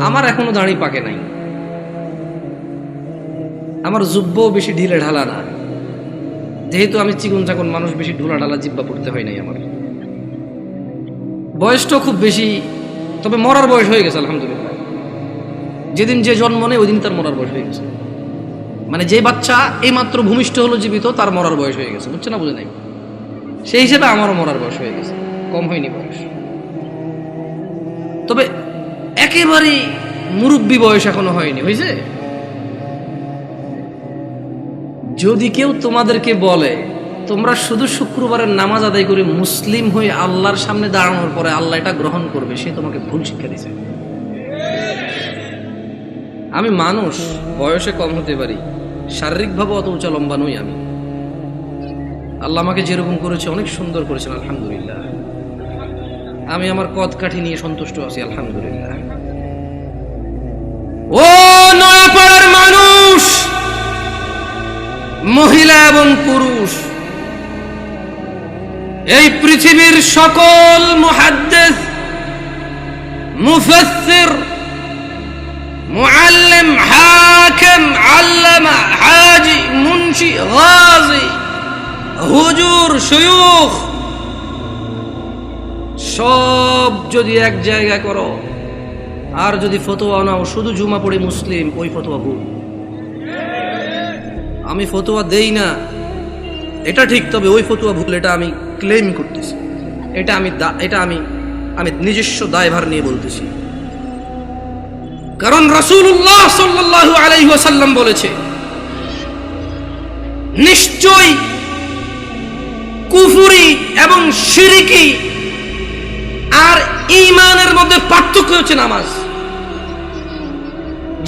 আমার এখনও দাড়ি পাকে নাই। আমার জুব্ব বেশি ঢিলে ঢালা না। যেহেতু আমি চিকন চাকন মানুষ, বেশি ঢোলা ঢালা জিব্বা পড়তে হয় নাই আমার। বয়সটাও খুব বেশি, তবে মরার বয়স হয়ে গেছে, আলহামদুলিল্লাহ। যেদিন যে জন্ম নেই ওই দিন তার মরার বয়স হয়ে গেছে। মানে যে বাচ্চা এইমাত্র ভূমিষ্ঠ হলো জীবিত, তার মরার বয়স হয়ে গেছে বুঝছে না, বুঝে নাই? সেই হিসেবে আমারও মরার বয়স হয়ে গেছে, কম হয়নি বয়স। তবে একেবারে মুরব্বী বয়স এখনও হয়নি হয়েছে যদি কেউ তোমাদেরকে বলে, তোমরা শুধু শুক্রবারের নামাজ আদায় করে মুসলিম হয়ে আল্লাহর সামনে দাঁড়ানোর পরে আল্লাহ এটা গ্রহণ করবে, সে তোমাকে ভুল শিক্ষা দিছে আমি মানুষ, বয়সে কম হতে পারি, শারীরিকভাবে অত উঁচা লম্বা নই আমি। আল্লাহ আমাকে যেরকম করেছে, অনেক সুন্দর করেছেন, আলহামদুলিল্লাহ। আমি আমার কদ কাঠি নিয়ে সন্তুষ্ট আছি, আলহামদুলিল্লাহ। ও নয়াপাড়ার মানুষ, মহিলা এবং পুরুষ, এই পৃথিবীর সকল মুহাদ্দিস, মুফাসসির, মুআল্লিম, হাকিম, আল্লামা, হাজি, মুন্সি, গাজী, হুজুর শয়ুখ সব যদি এক জায়গায় করো। আর যদি ফতোয়া নাও, শুধু জুমা পড়ে মুসলিম, ওই ফতোয়া ভুল। আমি ফতোয়া দেই না। এটা ঠিক, তবে ওই ফতোয়া ভুল, এটা আমি ক্লেম করতেছি। এটা আমি এটা আমি আমি নিজস্ব দায়ভার নিয়ে বলতেছি। কারণ রাসূলুল্লাহ সাল্লাল্লাহু আলাইহি বলেছে, নিশ্চয় কুফুরি এবং শিরিকি আর ঈমানের মধ্যে পার্থক্য হচ্ছে নামাজ।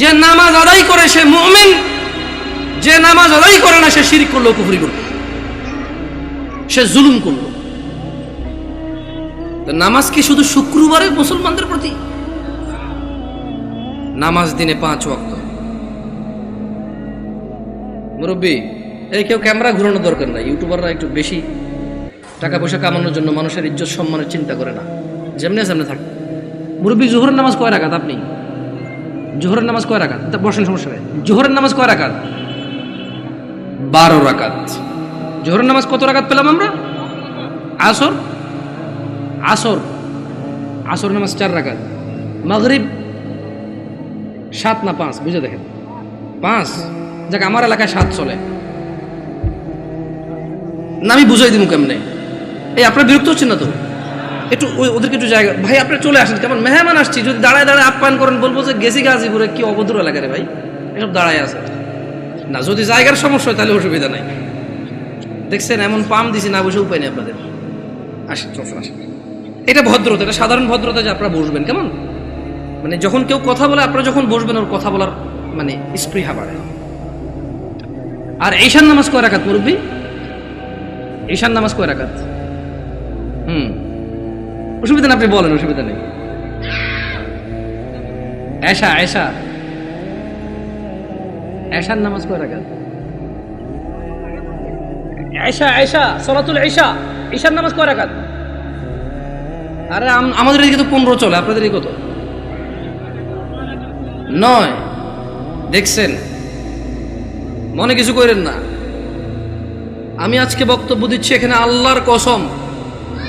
যে নামাজ আদায় করে সে মুমিন, যে নামাজ আদায় করে না সে শিরিক করল, কুফরি করল। সে জুলুম করল। নামাজ কি শুধু শুক্রবারে মুসলমানদের প্রতি? নামাজ দিনে পাঁচ ওয়াক্ত। মুরব্বী, এই কেউ ক্যামেরা ঘুরানোর দরকার নাই, ইউটিউবাররা একটু বেশি টাকা পয়সা কামানোর জন্য মানুষের ইজ্জত সম্মানের চিন্তা করে না। যেমনি সামনে থাক। মুরব্বী জোহরের নামাজ কয় রাখাত আপনি? জোহরের নামাজ কয় রাখাত বসেন, সমস্যা নেই। জোহরের নামাজ কয় রাখাত বারো রাকাত। জোহরের নামাজ কত রাকাত পেলাম আমরা? আসর? আসর। আসর নামাজ চার রাকাত। মাগরিব সাত না পাঁচ? বুঝে দেখেন। পাঁচ? যাক, আমার এলাকায় সাত চলে। না, আমি বুঝাই দিব কেমনে? এই, আপনার বিরক্ত হচ্ছেন না তো? একটু ওদেরকে একটু জায়গা ভাই আপনি চলে আসেন। কেমন? মেহমান আসছি। যদি দাঁড়ায় দাঁড়ায় আপ্যায়ন করেন, বলব যে গেছি গাজীপুরে, কি অভদ্র এলাকা রে ভাই। এসব দাঁড়ায় আছে। না, যদি জায়গার সমস্যা হয়, তাহলে অসুবিধা নাই। দেখছেন, এমন পাম দিছি, না বসে উপায় নেই আপনাদের। আসেন, চলুন, আসেন। এটা ভদ্রতা, এটা সাধারণ ভদ্রতা যে আপনারা বসবেন কেমন? মানে যখন কেউ কথা বলে, আপনারা যখন বসবেন, ওর কথা বলার মানে স্পৃহা বাড়ে। আর ঈশান নামাজ কয় রাখাত মুরব্বী? ঈশান নামাজ কয় রাখাত হুম। অসুবিধা না, আপনি বলেন, অসুবিধা নেই। এশা এশা। এশার নামাজ কয় রাখাত সলাতুল ঈশার নামাজ আরে, আম- আমাদের এদিকে তো পনেরো চলে, আপনাদের কত? নয়। দেখছেন? মনে কিছু করেন না। আমি আজকে বক্তব্য দিচ্ছি এখানে আল্লাহর কসম।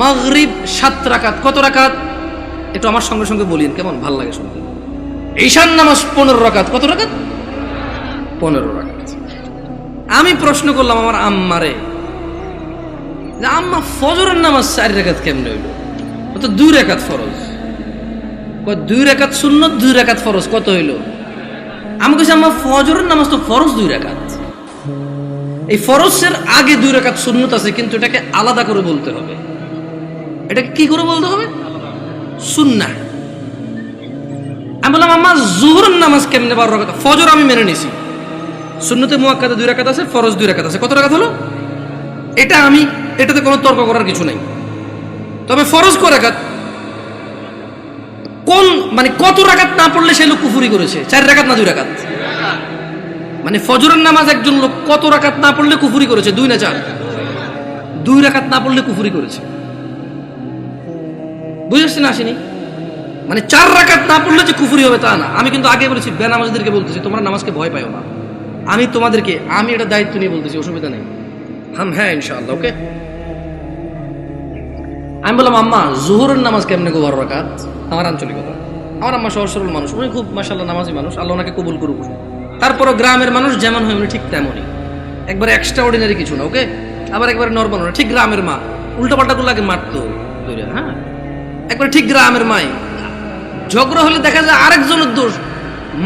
মাগরিব সাত রাকাত। কত রাকাত? একটু আমার সঙ্গে সঙ্গে বলিন, কেমন? ভালো লাগে শুনতে। ঈশান নামাজ পনেরো রাকাত। কত রাকাত? পনেরো রাকাত। আমি প্রশ্ন করলাম আমার আম্মারে যে, আম্মা, ফজরের নামাজ চার রেখাত কেমনে হইল? ও তো দুই রেখাত ফরজ। দুই রেখাত শূন্য দুই রেখাত ফরজ। কত হইল? আমি কইছি, আম্মা, ফজরের নামাজ তো ফরজ দুই রেখাত এই ফরজের আগে দুই রেখাত শূন্যত আছে, কিন্তু এটাকে আলাদা করে বলতে হবে। এটাকে কি করে বলতে হবে? সুন্না আমি বললাম, আম্মা জোহর নামাজ কেমনে বারো রাকাত ফজর আমি মেনে নিছি। শূন্যতে মুয়াক্কাদে দুই রাকাত আছে, ফরজ দুই রাকাত আছে। কত রাকাত হলো? এটা আমি, এটাতে কোনো তর্ক করার কিছু নেই। তবে ফরজ কয় রাকাত? কোন মানে কত রাকাত না পড়লে সে লোক কুফুরি করেছে? চার রাকাত না দুই রাকাত? মানে ফজরের নামাজ একজন লোক কত রাকাত না পড়লে কুফুরি করেছে? দুই না চার? দুই রাকাত না পড়লে কুফুরি করেছে। বুঝেছেন আসেনি? মানে চার রাকাত না পড়লে যে কুফুরি হবে তা না। আমি কিন্তু আগে বলেছি, বেনামাজদেরকে বলতেছি, তোমরা নামাজকে ভয় পাইও না। আমি তোমাদেরকে, আমি এটা দায়িত্ব নিয়ে বলতেছি, অসুবিধা নেই। হাম হ্যাঁ ইনশাআল্লাহ, ওকে? আমি বললাম, আম্মা, জোহরের নামাজ কেমনে গো বারো রাকাত? আমার আঞ্চলিকতা। আমার আম্মা সহজ সরল মানুষ, উনি খুব মাসাল্লাহ নামাজি মানুষ, আল্লাহ ওনাকে কবুল করুক। তারপরও গ্রামের মানুষ যেমন হয়, উনি ঠিক তেমনই। একবার এক্সট্রা অর্ডিনারি কিছু না, ওকে? আবার একবার নর্মাল ঠিক গ্রামের মা। উল্টাপাল্টা গুলো আগে মারতো। একবার ঠিক গ্রামের মাই। ঝগড়া হলে দেখা যায় আরেকজনের দোষ।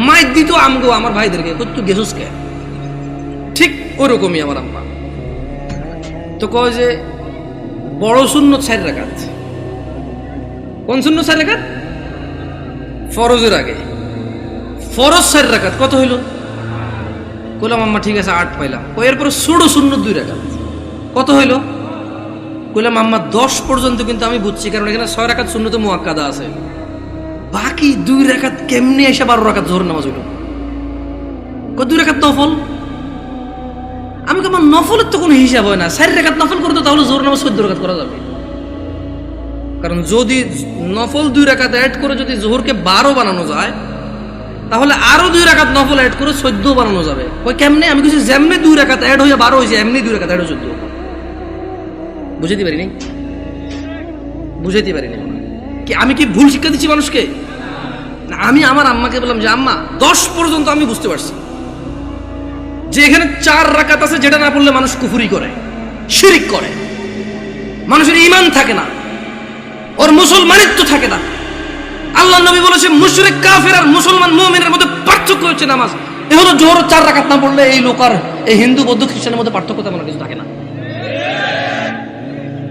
মাই দিত আমগো আমার ভাইদেরকে, কত গেছুস কে ঠিক ওরকমই আমার আম্মা। তো কয় যে, বড় শূন্য চার রাখাত কোন শূন্য চার রাখাত ফরজের আগে। ফরজ চার রাখাত কত হইল? কইলাম, আম্মা ঠিক আছে, আট পাইলাম। এরপরে ষোলো শূন্য দুই রাখাত কত হইল? কইলাম, আম্মা, দশ পর্যন্ত কিন্তু আমি বুঝছি, কারণ এখানে ছয় রাখাত শূন্য তো মোয়াক্কাদা আছে। বাকি দুই রাখাত কেমনি এসে বারো রাখাত জোহর নামাজ হইল? দুই রাখাত নফল? আমি আমার নফলের তো কোনো হিসাব হয় না। চার রেখাত নফল করতো তাহলে জোর নামাজ চোদ্দ রেখাত করা যাবে। কারণ যদি নফল দুই রাকাত অ্যাড করে যদি জোহরকে বারো বানানো যায়, তাহলে আরও দুই রাকাত নফল অ্যাড করে চোদ্দ বানানো যাবে। ওই কেমনে? আমি কিছু যেমনি দুই রাকাত অ্যাড হয়ে বারো হয়েছে এমনি দুই রাকাত অ্যাড হয়ে চোদ্দ বুঝাইতে পারিনি। বুঝাইতে পারিনি। কি, আমি কি ভুল শিক্ষা দিচ্ছি মানুষকে? আমি আমার আম্মাকে বললাম যে, আম্মা, দশ পর্যন্ত আমি বুঝতে পারছি। যে এখানে চার রাকাত আছে, যেটা না পড়লে মানুষ কুফুরি করে, শিরিক করে। মানুষের ইমান থাকে না। ওর মুসলমানিত্ব থাকে না। আল্লাহ নবী বলেছে, মুশরিক, কাফের আর মুসলমান মুমিনের মধ্যে পার্থক্য হচ্ছে নামাজ। এ হলো জোহর চার রাকাত না পড়লে এই লোক আর এই হিন্দু, বৌদ্ধ, খ্রিস্টানের মধ্যে পার্থক্য তেমন কিছু থাকে না।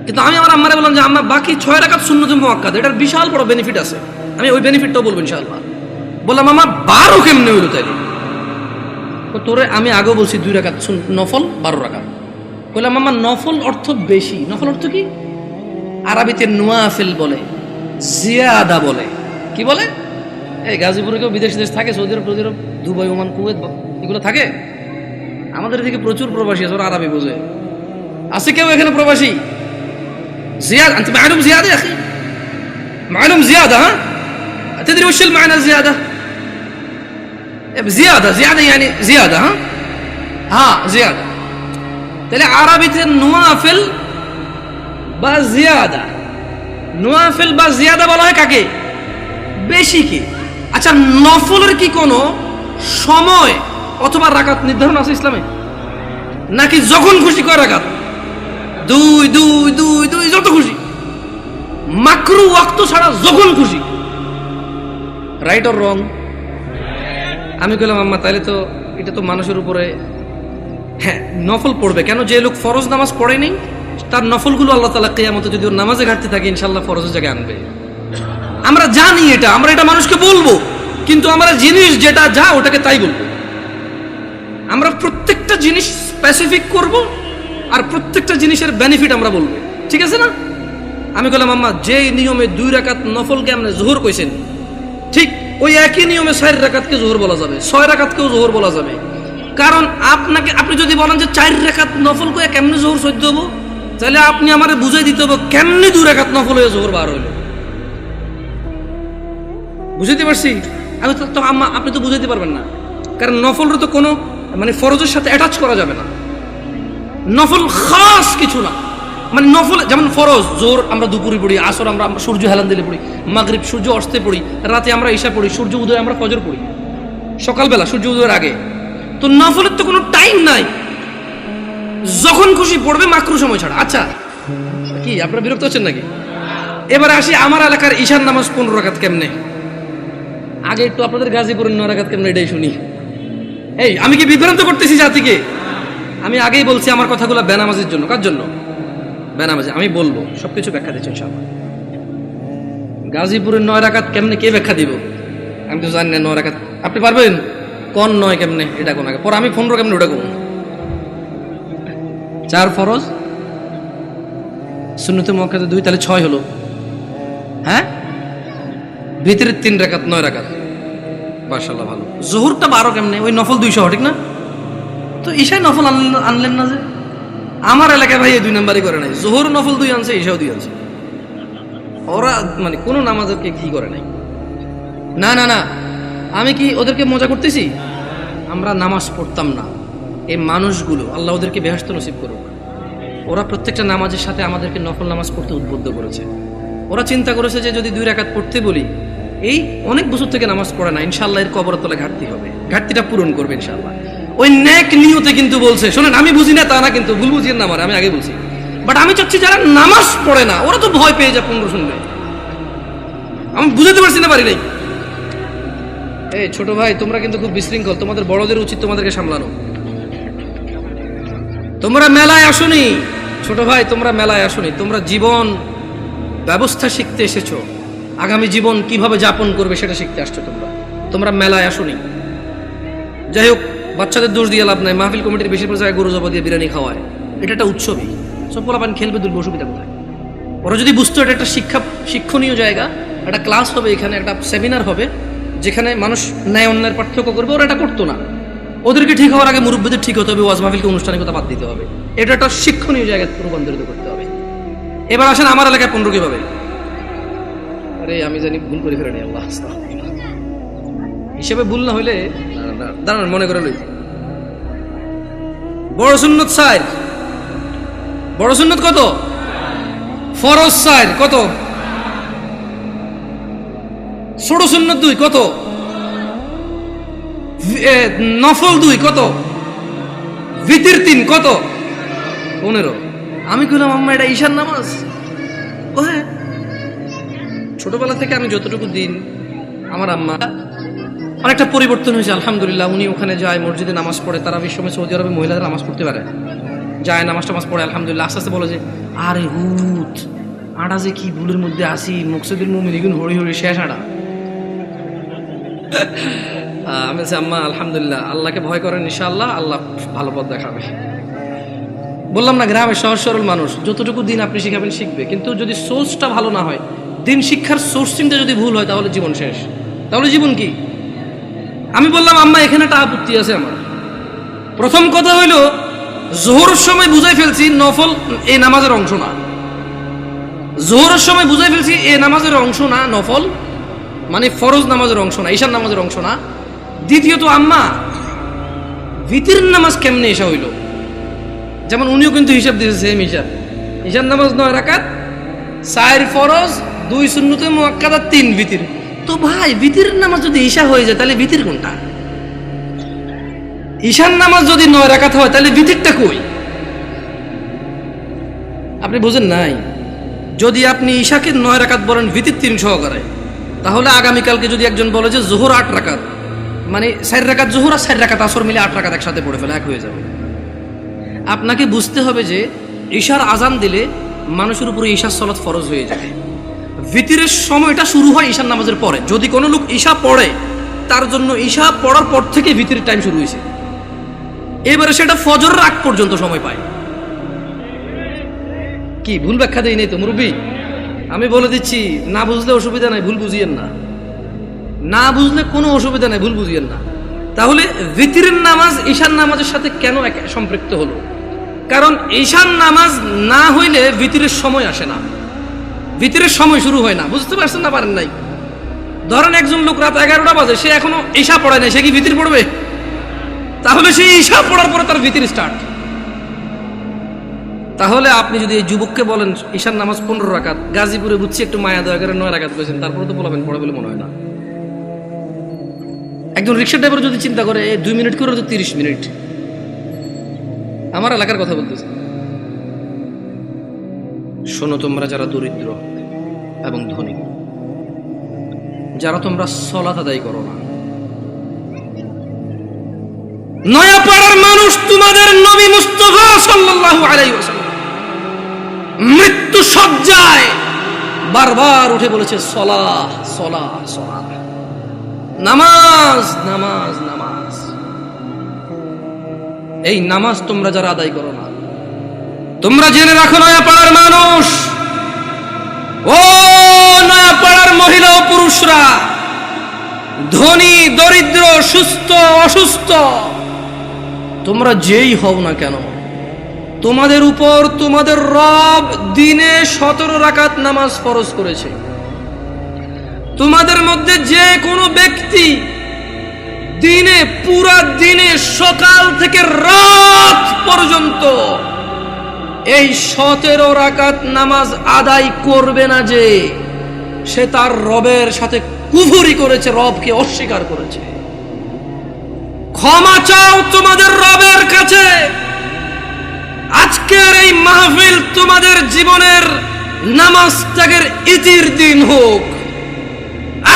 কিন্তু আমি আমার আম্মারে বললাম যে, আম্মা, বাকি ছয় রাকাত শূন্য যে মোয়াক্কাদ এটার বিশাল বড় বেনিফিট আছে। আমি ওই বেনিফিটটাও বলব ইনশাআল্লাহ। বললাম আমার বারো কেমনে হইল তাইলে? তো তোরে আমি আগেও বলছি দুই শুন- নফল, বারো রাকাত। বললাম আমার নফল অর্থ বেশি। নফল অর্থ কি? আরবিতে নোয়াফেল বলে, জিয়াদা বলে। কি বলে? এই গাজীপুরে কেউ বিদেশ দেশ থাকে, Saudi Arab Saudi Arab, Dubai, Oman, Kuwait এগুলো থাকে? আমাদের এদিকে প্রচুর প্রবাসী আছে, ওরা আরবি বোঝে। আছে কেউ এখানে প্রবাসী? زيادة أنت معلوم زيادة يا أخي معلوم زيادة ها تدري وش المعنى الزيادة زيادة زيادة يعني زيادة ها ها زيادة তাহলে আরবিতে নোয়াফিল বা জিয়াদা নোয়াফিল বা জিয়াদা বলা হয় কাকে বেশি কি আচ্ছা নফলের কি কোনো সময় অথবা রাকাত নির্ধারণ আছে ইসলামে নাকি যখন খুশি কয় রাকাত দুই দুই দুই দুই, যত খুশি। মাকরু ওয়াক্ত ছাড়া যখন খুশি। রাইট অর রং আমি বললাম আম্মা তাহলে তো এটা তো মানুষের উপরে হ্যাঁ নফল পড়বে। কেন যে লোক ফরজ নামাজ পড়ে নেই, তার নফলগুলো আল্লাহ তালা কেয়ামতে যদি ওর নামাজে ঘাটতি থাকে ইনশাল্লাহ ফরজের জায়গায় আনবে। আমরা জানি এটা, আমরা এটা মানুষকে বলব, কিন্তু আমরা জিনিস যেটা যা, ওটাকে তাই বলব। আমরা প্রত্যেকটা জিনিস স্পেসিফিক করব আর প্রত্যেকটা জিনিসের বেনিফিট আমরা বলব। ঠিক আছে না? আমি বললাম আম্মা যে নিয়মে দুই রাকাত নফলকে আমরা জোহর কইছেন, ঠিক ওই একই নিয়মে ছয় রাকাতকে জোহর বলা যাবে, ছয় রাকাতকেও জোহর বলা যাবে। কারণ আপনাকে, আপনি যদি বলেন যে চার রেখাত নফল করে কেমনে জোহর সহ্য হব, তাহলে আপনি আমারে বুঝাই দিতে হবে কেমনে দু রেখাত নফল হয়ে জোহর বার হইল। বুঝাইতে পারছি? আমি তো আম্মা, আপনি তো বুঝাইতে পারবেন না। কারণ নফলের তো কোনো মানে ফরজের সাথে অ্যাটাচ করা যাবে না। নফল খাস কিছু না। মানে নফল যেমন ফরজ, জোর আমরা দুপুরে পড়ি, আসর আমরা সূর্য হেলান দিলে পড়ি, মাগরিব সূর্য অস্তে পড়ি, রাতে আমরা ঈশা পড়ি, সূর্য উদয় আমরা ফজর পড়ি। সকালবেলা সূর্য উদয়ের আগে। তো নফলের তো কোনো টাইম নাই। যখন খুশি পড়বে মাকরু সময় ছাড়া। আচ্ছা কি, আপনারা বিরক্ত হচ্ছেন নাকি? এবার আসি আমার এলাকার ঈশান নামাজ পনেরো রাখাত কেমনে? আগে একটু আপনাদের গাজীপুরের নয় কেমনে, এটাই শুনি। এই, আমি কি বিভ্রান্ত করতেছি জাতিকে? আমি আগেই বলছি আমার কথাগুলো বেনামাজের জন্য। কার জন্য? বেনামাজি, আমি বলব। সবকিছু ব্যাখ্যা দিচ্ছি ইনশাআল্লাহ। গাজীপুরের নয় রাকাত কেমনে, কে ব্যাখ্যা দিব? আমি তো জানি না নয় রাখাত আপনি পারবেন? কোন নয় কেমনে, এটা কোন আগে? পর আমি পনেরো কেমনে, ওটা কোন? চার ফরজ। শূন্যতে মক্কাতে দুই, তাহলে ছয় হলো। হ্যাঁ? ভিতরের তিন রাকাত, নয় রাকাত। মাশাল্লাহ ভালো। জোহরটা বারো কেমনে? ওই নফল দুইশো, ঠিক না? তো ঈশায় নফল আনলেন না যে? আমার এলাকায় ভাই দুই নাম্বারই করে নাই। জোহর নফল দুই আনছে, ঈশাও দুই আনছে। ওরা মানে কোনো নামাজকে কি করে নাই? না না না। আমি কি ওদেরকে মজা করতেছি? আমরা নামাজ পড়তাম না। এই মানুষগুলো, আল্লাহ ওদেরকে বেহস্ত নসিব করুক। ওরা প্রত্যেকটা নামাজের সাথে আমাদেরকে নফল নামাজ পড়তে উদ্বুদ্ধ করেছে। ওরা চিন্তা করেছে যে যদি দুই রাকাত পড়তে বলি, এই অনেক বছর থেকে নামাজ পড়ে না ইনশাল্লাহ এর কবর তলে ঘাটতি হবে। ঘাটতিটা পূরণ করবে ইনশাল্লাহ ওই ন্যাক নিয়তে কিন্তু বলছে, শোনেন, আমি বুঝি না, তা না কিন্তু, ভুল বুঝিয়ে না আমার, আমি আগে বলছি। বাট আমি চাচ্ছি যারা নামাজ পড়ে না, ওরা তো ভয় পেয়ে যায় পনেরো শুনবে আমি বুঝাতে পারছি না, পারি নাই। এই ছোট ভাই, তোমরা কিন্তু খুব বিশৃঙ্খল, তোমাদের বড়দের উচিত তোমাদেরকে সামলানো। তোমরা মেলায় আসনি। ছোট ভাই, তোমরা মেলায় আসনি। তোমরা জীবন ব্যবস্থা শিখতে এসেছ। আগামী জীবন কীভাবে যাপন করবে সেটা শিখতে আসছো তোমরা। তোমরা মেলায় আসনি। যাই হোক বাচ্চাদের দোষ দিয়ে লাভ নাই, মাহফিল কমিটির বেশিরভাগ জায়গায় গরু জবা দিয়ে বিরিয়ানি খাওয়ায়। এটা একটা উৎসবই। সব পোলাপান খেলবে দুর্ব অসুবিধা কোথায়? ওরা যদি বুঝতো এটা একটা শিক্ষা, শিক্ষণীয় জায়গা, একটা ক্লাস হবে এখানে, একটা সেমিনার হবে, যেখানে মানুষ ন্যায় অন্যায়ের পার্থক্য করবে, ওরা এটা করতো না। ওদেরকে ঠিক হওয়ার আগে মুরব্বীদের ঠিক হতে হবে, ওয়াজ মাহফিলকে আনুষ্ঠানিকতা বাদ দিতে হবে। এটা একটা শিক্ষণীয় জায়গায় রূপান্তরিত করতে হবে। এবার আসেন আমার এলাকায় পনেরো কীভাবে? আরে, আমি জানি ভুল করে ফেলে আল্লাহ। হিসেবে ভুল না হইলে দাঁড়ান, মনে করে লই। বড় সুন্নত সাইড বড় সুন্নত কত? ফরজ সাইড কত? ষোড় সুন্নত দুই কত? নফল দুই কত? ভিতির তিন কত? পনেরো। আমি কইলাম আম্মা এটা ঈশান নামাজ? ও হ্যাঁ ছোটবেলা থেকে আমি যতটুকু দিন আমার আম্মা অনেকটা পরিবর্তন হয়েছে, আলহামদুলিল্লাহ। উনি ওখানে যায়, মসজিদে নামাজ পড়ে। তারা সময় সৌদি আরবে মহিলাদের নামাজ পড়তে পারে। যায় নামাজ টামাজ পড়ে, আলহামদুলিল্লাহ। আস্তে আস্তে বলে যে, আরে হুত, আড়া যে কি ভুলের মধ্যে আসি। মকসুদের মুমিন এগুন হরি হরি শেষ আড়া। আমি আম্মা, আলহামদুলিল্লাহ, আল্লাহকে ভয় করেন, ইনশাআল্লাহ, আল্লাহ ভালো পথ দেখাবে। বললাম না গ্রামে সহজ সরল মানুষ, যতটুকু দিন আপনি শিখাবেন শিখবে। কিন্তু যদি সোর্সটা ভালো না হয়, দিন শিক্ষার সোর্সিংটা যদি ভুল হয়, তাহলে জীবন শেষ। তাহলে জীবন কি? আমি বললাম, আম্মা, এখানে একটা আপত্তি আছে আমার। প্রথম কথা হইল, জোহরের সময় বুঝাই ফেলছি নফল এই নামাজের অংশ না। জোহরের সময় বুঝাই ফেলছি এ নামাজের অংশ না, নফল মানে ফরজ নামাজের অংশ না ঈশান নামাজের অংশ না। দ্বিতীয়ত, আম্মা ভিতির নামাজ কেমনে এসা হইল? যেমন উনিও কিন্তু হিসাব দিয়েছে সেম হিসাব ঈশান নামাজ নয় রাকাত, চার ফরজ, দুই শূন্যতে মোয়াক্কাদা, তিন ভিতির। তো ভাই ভিতির নামাজ যদি ঈশা হয়ে যায়, তাহলে ভিতির কোনটা? ঈশান নামাজ যদি নয় রাকাত হয়, তাহলে ভিতিরটা কই? আপনি বুঝেন নাই? যদি আপনি ঈশাকে নয় রাকাত বলেন, ভিতির তিন সহকারে, তাহলে আগামীকালকে যদি একজন বলে যে জোহর আট রাকাত মানে চার রাকাত জোহর আর চার রাকাত আসর মিলে আট রাকাত একসাথে পড়ে ফেলে, এক হয়ে যাবে। আপনাকে বুঝতে হবে যে ঈশার আজান দিলে মানুষের উপরে ঈশার সলাৎ ফরজ হয়ে যায়। ভিতিরের সময়টা শুরু হয় ঈশার নামাজের পরে। যদি কোনো লোক ঈশা পড়ে, তার জন্য ঈশা পড়ার পর থেকে ভিতিরের টাইম শুরু হয়েছে। এবারে সেটা ফজর আগ পর্যন্ত সময় পায়। কি, ভুল ব্যাখ্যা দেই নেই তো, মুরব্বী? আমি বলে দিচ্ছি, না বুঝলে অসুবিধা নাই, ভুল বুঝিয়েন না। না বুঝলে কোনো অসুবিধা নাই, ভুল বুঝিয়েন না। তাহলে ভিতিরের নামাজ ঈশান নামাজের সাথে কেন সম্পৃক্ত হলো? কারণ ঈশান নামাজ না হইলে ভিতিরের সময় আসে না। ভিতরের সময় শুরু হয় না, বুঝতে পারছেন না পারেন নাই? ধরেন একজন লোক রাত এগারোটা বাজে, সে এখনও ঈশা পড়ায় নাই, সে কি ভিতির পড়বে? তাহলে সেই ঈশা পড়ার পরে তার ভিতির স্টার্ট তাহলে আপনি যদি এই যুবককে বলেন ঈশান নামাজ পনেরো রাকাত, গাজীপুরে বুঝছি একটু মায়া দয়া করে নয় রাকাত করেছেন তারপরে তো বলাবেন, পড়ে বলে মনে হয় না। একজন রিক্সা ড্রাইভার যদি চিন্তা করে দুই মিনিট করে তো তিরিশ মিনিট। আমার এলাকার কথা বলতেছি। শোনো তোমরা যারা দরিদ্র এবং ধনী। যারা তোমরা সলাত আদায় করো না। নয়াপাড়ার মানুষ তোমাদের নবী মুস্তফা সাল্লাল্লাহু আলাইহি ওয়াসাল্লাম মৃত্যু সজ্জায় বারবার উঠে বলেছে সলাহ সলাহ সলাহ নামাজ নামাজ নামাজ। এই নামাজ তোমরা যারা আদায় করো না তোমরা জেনে রাখো নয়া পাড়ার মানুষ। ও নয়া পাড়ার মহিলা ও পুরুষরা, ধনী, দরিদ্র, সুস্থ, অসুস্থ, তোমরা যেই হও না কেন? তোমাদের উপর তোমাদের রব দিনে সতেরো রাকাত নামাজ ফরজ করেছে। তোমাদের মধ্যে যে কোনো ব্যক্তি দিনে, পুরা দিনে সকাল থেকে রাত পর্যন্ত এই সতেরো রাকাত নামাজ আদায় করবে না যে, সে তার রবের সাথে কুফুরি করেছে, রবকে অস্বীকার করেছে। ক্ষমা চাও তোমাদের রবের কাছে। আজকের এই মাহফিল তোমাদের জীবনের নামাজ ত্যাগের ইতির দিন হোক।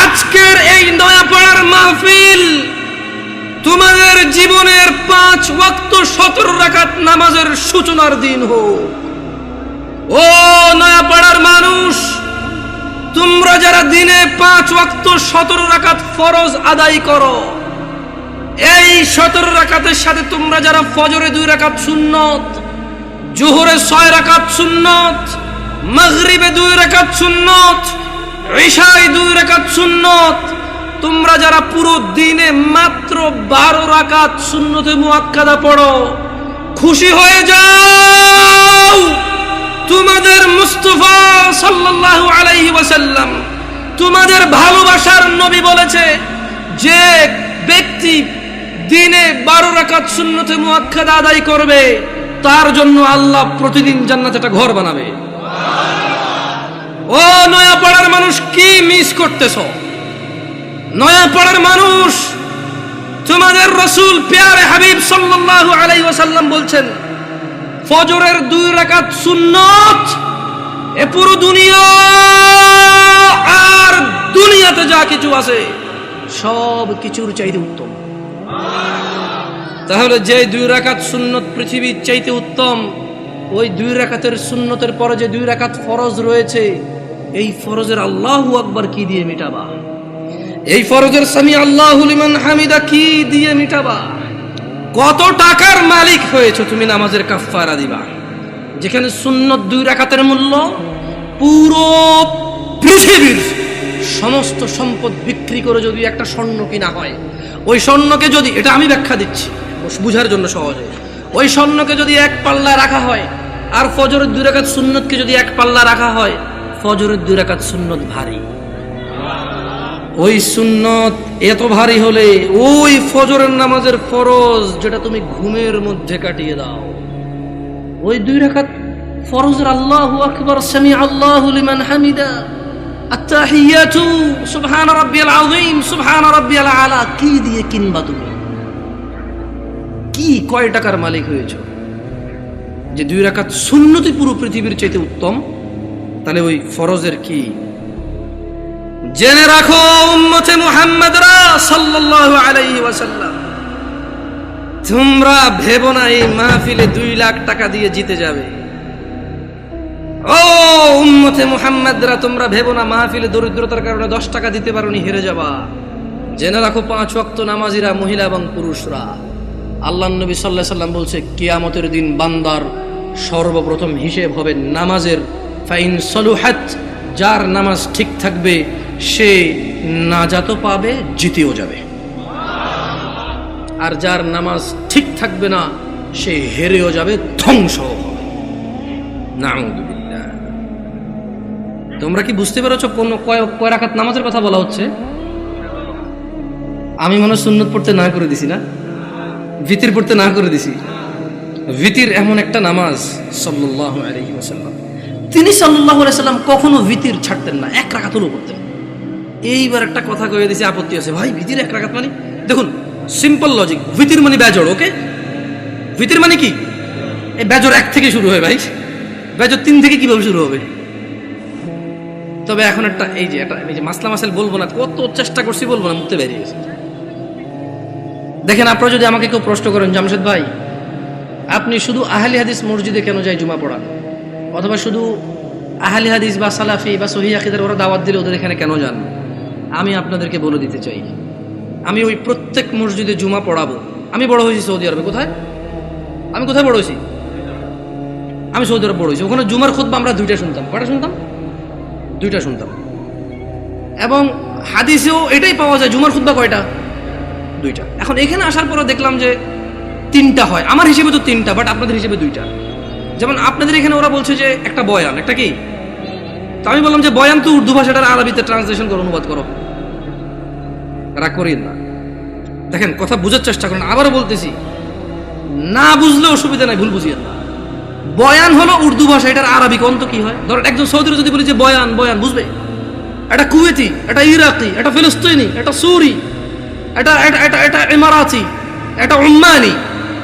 আজকের এই নয়াপাড়ার মাহফিল তোমাদের জীবনের পাঁচ ওয়াক্ত সতেরো রাকাত নামাজের সূচনার দিন হোক। ও নয়াপাড়ার মানুষ, তোমরা যারা দিনে পাঁচ ওয়াক্ত সতেরো রাকাত ফরজ আদায় করো, এই সতেরো রাকাতের সাথে তোমরা যারা ফজরে দুই রাকাত সুন্নত, জোহরে ছয় রাকাত সুন্নত, মাগরিবে দুই রাকাত সুন্নত, ঈশায় দুই রাকাত সুন্নত তোমরা যারা পুরো দিনে মাত্র বারো রাকাত শূন্যতে মুআক্কাদা পড়ো, খুশি হয়ে যাও। তোমাদের মুস্তফা সাল্লাল্লাহু আলাইহি ওয়াসাল্লাম তোমাদের ভালোবাসার নবী বলেছে যে ব্যক্তি দিনে বারো রাকাত শূন্যতে মুআক্কাদা আদায় করবে, তার জন্য আল্লাহ প্রতিদিন জান্নাতে একটা ঘর বানাবে। ও নয়া পাড়ার মানুষ, কি মিস করতেছ? নয়া পাড়ার মানুষ, তোমাদের রসুল পেয়ারে হাবিব সাল্লাল্লাহু আলাইহি ওয়াসাল্লাম বলছেন, ফজরের দুই রাকাত সুন্নত, এ পুরো দুনিয়া আর দুনিয়াতে যা কিছু আছে, সব কিছুর চাইতে উত্তম। তাহলে যে দুই রাকাত সুন্নত পৃথিবীর চাইতে উত্তম, ওই দুই রাকাতের সুন্নতের পরে যে দুই রাকাত ফরজ রয়েছে, এই ফরজের আল্লাহু আকবার কি দিয়ে মিটাবা? এই ফরজের স্বামী আল্লাহ লিমান হামিদা কি দিয়ে মিটাবা? কত টাকার মালিক হয়েছে তুমি নামাজের কাফারা দিবা? যেখানে সুন্নত দুই রাকাতের মূল্য, পুরো পৃথিবীর সমস্ত সম্পদ বিক্রি করে যদি একটা স্বর্ণ কিনা হয়, ওই স্বর্ণকে যদি, এটা আমি ব্যাখ্যা দিচ্ছি, বুঝার জন্য সহজে ওই স্বর্ণকে যদি এক পাল্লা রাখা হয়, আর ফজরের দুই রাকাত সুন্নতকে যদি এক পাল্লা রাখা হয়, ফজরের দুই রাকাত সুন্নত ভারী। ওই সুন্নত এত ভারী হলে ওই ফজরের নামাজের ফরজ যেটা তুমি ঘুমের মধ্যে কাটিয়ে দাও। ওই দুই রাকাত ফরজের আল্লাহু আকবার সামি আল্লাহু লিমান হামিদা। আত্তাহিয়াতু, সুবহান রাব্বিয়াল আযীম, সুবহান রাব্বিয়াল আলা। কি দিয়ে কিনবা তুমি? কি কয় টাকার মালিক হয়েছো? যে দুই রাকাত সুন্নতি পুরো পৃথিবীর চাইতে উত্তম, তাহলে ওই ফরজের কি? জেনে রাখো, উম্মতে মুহাম্মাদরা সাল্লাল্লাহু আলাইহি ওয়াসাল্লাম। তোমরা ভেবো না, এই মাহফিলে দুই লাখ টাকা দিয়ে জিতে যাবে। ও উম্মতে মুহাম্মাদরা, তোমরা ভেবো না, মাহফিলে দরিদ্রতার কারণে দশ টাকা দিতে পারোনি, হেরে যাবা। জেনে রাখো, পাঁচ ওয়াক্ত নামাজিরা মহিলা এবং পুরুষরা। আল্লাহ নবী সাল্লাহ সাল্লাম বলছে, কিয়ামতের দিন বান্দার সর্বপ্রথম হিসেব হবে নামাজের। ফাইন সলুহাত যার নামাজ ঠিক থাকবে, সে না নাজাতও পাবে, জিতেও যাবে। আর যার নামাজ ঠিক থাকবে না, সে হেরেও যাবে, ধ্বংস হবে। তোমরা কি বুঝতে পেরেছ কোন কয় রাকাত নামাজের কথা বলা হচ্ছে? আমি মনে সুন্নত পড়তে না করে দিছি না? ভিতির পড়তে না করে দিছি? ভিতির এমন একটা নামাজ, সাল্লাল্লাহু আলাইহি ওয়াসাল্লাম। তিনি আলাইহি সাল্লাম কখনো ভিতির ছাড়তেন না, এক রাকাত হলেও পড়তেন এইবার একটা কথা কয়ে দিছি, আপত্তি আছে। ভাই, ভিতির এক রাকাত মানে? দেখুন সিম্পল লজিক ভিতির মানে বেজড় ওকে ভিতির মানে কি? এই বেজর এক থেকে শুরু হয় ভাই। বেজর তিন থেকে কীভাবে শুরু হবে? তবে এখন একটা, এই যে একটা, এই যে মাসলা মাসাল বলব না, কত চেষ্টা করছি বলব না, মুখতে বেরিয়ে গেছে। দেখেন, আপনারা যদি আমাকে কেউ প্রশ্ন করেন, জামশেদ ভাই, আপনি শুধু আহলি হাদিস মসজিদে কেন যায় জুমা পড়ান? অথবা শুধু আহলি হাদিস বা সালাফি বা সহি আকিদের ওরা দাওয়াত দিলে ওদের এখানে কেন যান? আমি আপনাদেরকে বলে দিতে চাই। আমি ওই প্রত্যেক মসজিদে জুমা পড়াবো। আমি বড় হয়েছি সৌদি আরবে, কোথায়? আমি কোথায় বড় হয়েছি? আমি সৌদি আরব বড় হয়েছি। ওখানে জুমার খুতবা আমরা দুইটা শুনতাম। কটা শুনতাম? দুইটা শুনতাম। এবং হাদিসেও এটাই পাওয়া যায়, জুমার খুতবা কয়টা? দুইটা। এখন এখানে আসার পরে দেখলাম যে তিনটা হয়। আমার হিসেবে তো তিনটা বাট আপনাদের হিসেবে দুইটা। যেমন আপনাদের এখানে ওরা বলছে যে একটা বয়ান, একটা কি? তো আমি বললাম যে বয়ান তো উর্দু ভাষাটার আরবিতে ট্রান্সলেশন করো অনুবাদ করো। রাগ করিয়েন না। দেখেন, কথা বোঝার চেষ্টা করেন, আবারও বলতেছি, না বুঝলে অসুবিধা নাই, ভুল বুঝিয়েন না। বয়ান হলো উর্দু ভাষা, এটার আরবি অন্ত কি হয়? ধরেন একজন সৌদির যদি বলি যে বয়ান বয়ান, বুঝবে? এটা কুয়েতি, এটা ইরাকি, এটা ফিলিস্তিনি, এটা সুরি, এটা এটা এটা ইমারাতি এটা উম্মানি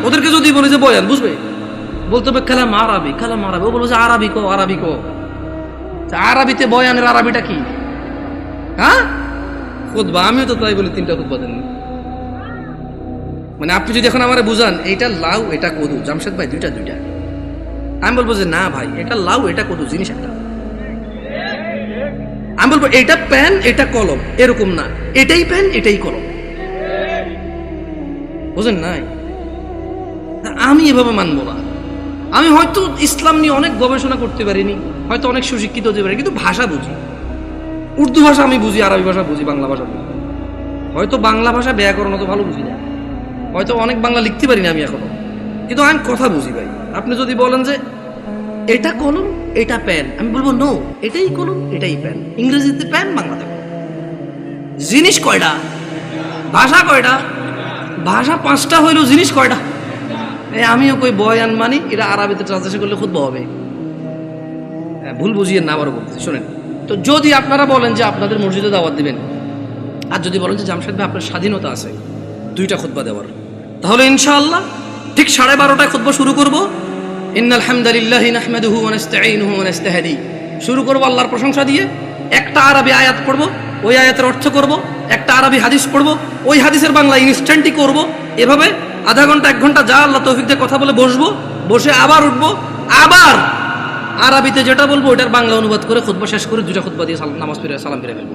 ওদেরকে যদি বলি যে বয়ান, বুঝবে? বলতে হবে কালাম আরবি কালাম আরবি। ও বলবে আরবি কো আরবি কো। আরবিতে বয়ানের আরবিটা কি? হ্যাঁ? খুদবা আমিও তো তাই বলি, তিনটা খুদবা দেন মানে আপনি যদি এখন আমারে বুঝান এইটা লাউ, এটা কদু। জামশেদ ভাই, দুইটা দুইটা। আমি বলব যে না ভাই, এটা লাউ, এটা কদু, জিনিস একটা। আমি বলব, এটা পেন এটা কলম, এরকম না। এটাই পেন এটাই কলম। বুঝেন নাই? আমি এভাবে মানবো না। আমি হয়তো ইসলাম নিয়ে অনেক গবেষণা করতে পারিনি, হয়তো অনেক সুশিক্ষিত হতে পারি কিন্তু ভাষা বুঝি। উর্দু ভাষা আমি বুঝি, আরবি ভাষা বুঝি, বাংলা ভাষা বুঝি। হয়তো বাংলা ভাষা ব্যাকরণ অত ভালো বুঝি না। হয়তো অনেক বাংলা লিখতে পারি না আমি এখনও। কিন্তু আমি কথা বুঝি ভাই। আপনি যদি বলেন যে, এটা কলম, এটা প্যান আমি বলব নো এটাই কলম, এটাই প্যান ইংরেজিতে প্যান বাংলাতে জিনিস কয়টা? ভাষা কয়টা? ভাষা পাঁচটা হইলেও জিনিস কয়টা? আমিও কই বয়ান মানি এটা আরবিতে ট্রান্সলেশন করলে খুব হবে। হ্যাঁ, ভুল বুঝিয়ে না আবারও বলতেছি শোনেন। তো যদি আপনারা বলেন যে আপনাদের মসজিদে দাওয়াত দিবেন আর যদি বলেন যে জামশেদ ভাই আপনার স্বাধীনতা আছে দুইটা খুতবা দেওয়ার। তাহলে ইনশাআল্লাহ ঠিক সাড়ে বারোটায় খুতবা শুরু করব। ইন্নাল হামদালিল্লাহ নাহমাদুহু ওয়া নাস্তাঈনুহু ওয়া নাস্তাহদি। শুরু করব আল্লাহর প্রশংসা দিয়ে একটা আরবি আয়াত পড়ব ওই আয়াতের অর্থ করব একটা আরবি হাদিস পড়ব ওই হাদিসের বাংলা ইনস্ট্যান্টই করব এভাবে আধা ঘণ্টা এক ঘণ্টা যা আল্লাহ তৌফিক দিয়ে কথা বলে বসবো বসে আবার উঠবো আবার আরবিতে যেটা বলব ওটার বাংলা অনুবাদ করে খুতবা শেষ করে দুটা খুতবা দিয়ে নামাজ ফিরে সালাম ফিরে ফেলব।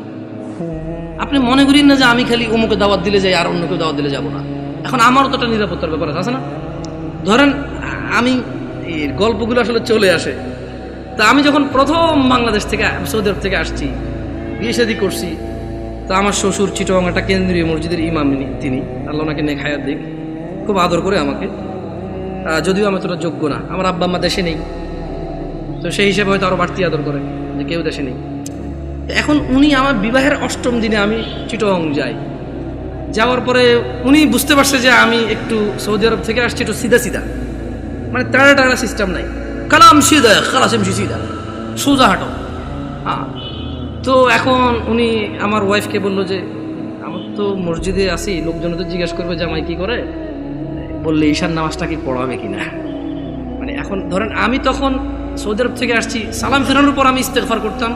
আপনি মনে করেন না যে আমি খালি অমুকে দাওয়াত দিলে যাই আর অন্য কেউ দাওয়াত দিলে যাব না। এখন আমারও তো একটা নিরাপত্তার ব্যাপার আছে, না? ধরেন আমি গল্পগুলো আসলে চলে আসে। তা আমি যখন প্রথম বাংলাদেশ থেকে সৌদি আরব থেকে আসছি বিয়ে শাদি করছি তা আমার শ্বশুর চিটং একটা কেন্দ্রীয় মসজিদের ইমাম তিনি আল্লাহ ওনাকে নেক হায়াত দিক। খুব আদর করে আমাকে। যদিও আমি তোরা যোগ্য না। আমার আব্বা আম্মা দেশে নেই। তো সেই হিসেবে হয়তো আরও বাড়তি আদর করে যে কেউ দেশে নেই। এখন উনি আমার বিবাহের অষ্টম দিনে আমি চিটং যাই। যাওয়ার পরে উনি বুঝতে পারছে যে আমি একটু সৌদি আরব থেকে আসছি, একটু সিধা সিধা। মানে টাড়া টাড়া সিস্টেম নাই। কালাম সিধা, খালাস এমসি সিধা। সোজা হাঁটো। হ্যাঁ তো এখন উনি আমার ওয়াইফকে বলল যে, আমার তো মসজিদে আসি লোকজন তো জিজ্ঞেস করবে জামাই কি করে? বললে ঈশান নামাজটা কি পড়াবে কিনা? মানে এখন ধরেন আমি তখন সৌদি আরব থেকে আসছি, সালাম ফেরানোর পর আমি ইস্তেগফার করতাম,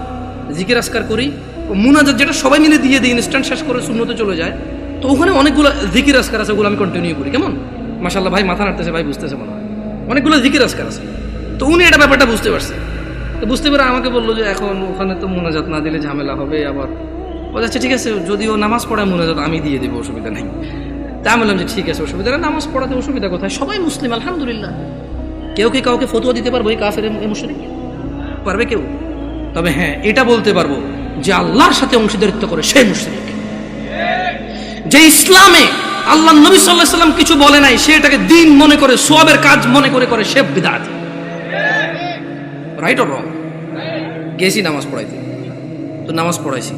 জিকির আসকার করি মুনাজাত যেটা সবাই মিলে দিয়ে দিই ইনস্ট্যান্ট শেষ করে শূন্যতে চলে যায়, তো ওখানে অনেকগুলো জিকির আসকার আছে, ওগুলো আমি কন্টিনিউ করি, কেমন? মাসাল্লাহ ভাই মাথা নাড়তেছে, ভাই বুঝতেছে মনে হয়। অনেকগুলো জিকির আসকার আছে। তো উনি এটা ব্যাপারটা বুঝতে পারছে। তো বুঝতে পেরে আমাকে বলল যে, এখন ওখানে তো মোনাজাত না দিলে ঝামেলা হবে আবার। ও আচ্ছা ঠিক আছে যদি ও নামাজ পড়ায় মোনাজাত আমি দিয়ে দেবো, অসুবিধা নেই। তা আমি বললাম যে ঠিক আছে, অসুবিধা না নামাজ পড়াতে অসুবিধা কোথায়? সবাই মুসলিম, আলহামদুলিল্লাহ। কেউ কি কাউকে ফতুয়া দিতে পারব এই কাফের মুশরিক পারবে কেউ? তবে হ্যাঁ এটা বলতে পারব যে আল্লাহর সাথে অংশীদারিত্ব করে সেই মুশরিক। যে ইসলামে আল্লাহ নবী সাল্লাহ সাল্লাম কিছু বলে নাই, সে এটাকে দিন মনে করে, সোয়াবের কাজ মনে করে করে, সে বিদাত। রাইট অর গেছি নামাজ পড়াইতে। তো নামাজ পড়াইছি।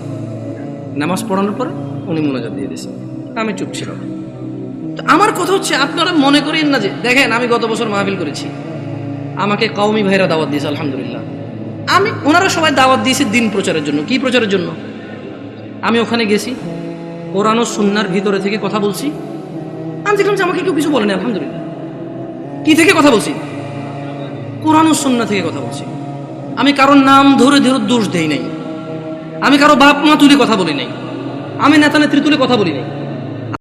নামাজ পড়ানোর পরে উনি মোনাজাত দিয়ে দিয়েছে আমি চুপ ছিলাম। তো আমার কথা হচ্ছে, আপনারা মনে করেন না যে, দেখেন, আমি গত বছর মাহফিল করেছি। আমাকে কওমি ভাইরা দাওয়াত দিয়েছে, আলহামদুলিল্লাহ। আমি, ওনারা সবাই দাওয়াত দিয়েছে দিন প্রচারের জন্য। কি প্রচারের জন্য? আমি ওখানে গেছি, কোরআন ও সুন্নার ভিতরে থেকে কথা বলছি। আমি দেখলাম যে আমাকে কেউ কিছু বলেনি আলহামদুলিল্লাহ। কি থেকে কথা বলছি? কোরআন ও সুন্না থেকে কথা বলছি। আমি কারোর নাম ধরে ধরে দোষ দেই নাই। আমি কারও বাপ মা তুলে কথা বলি নাই। আমি নেতা নেত্রী তুলে কথা বলি নাই।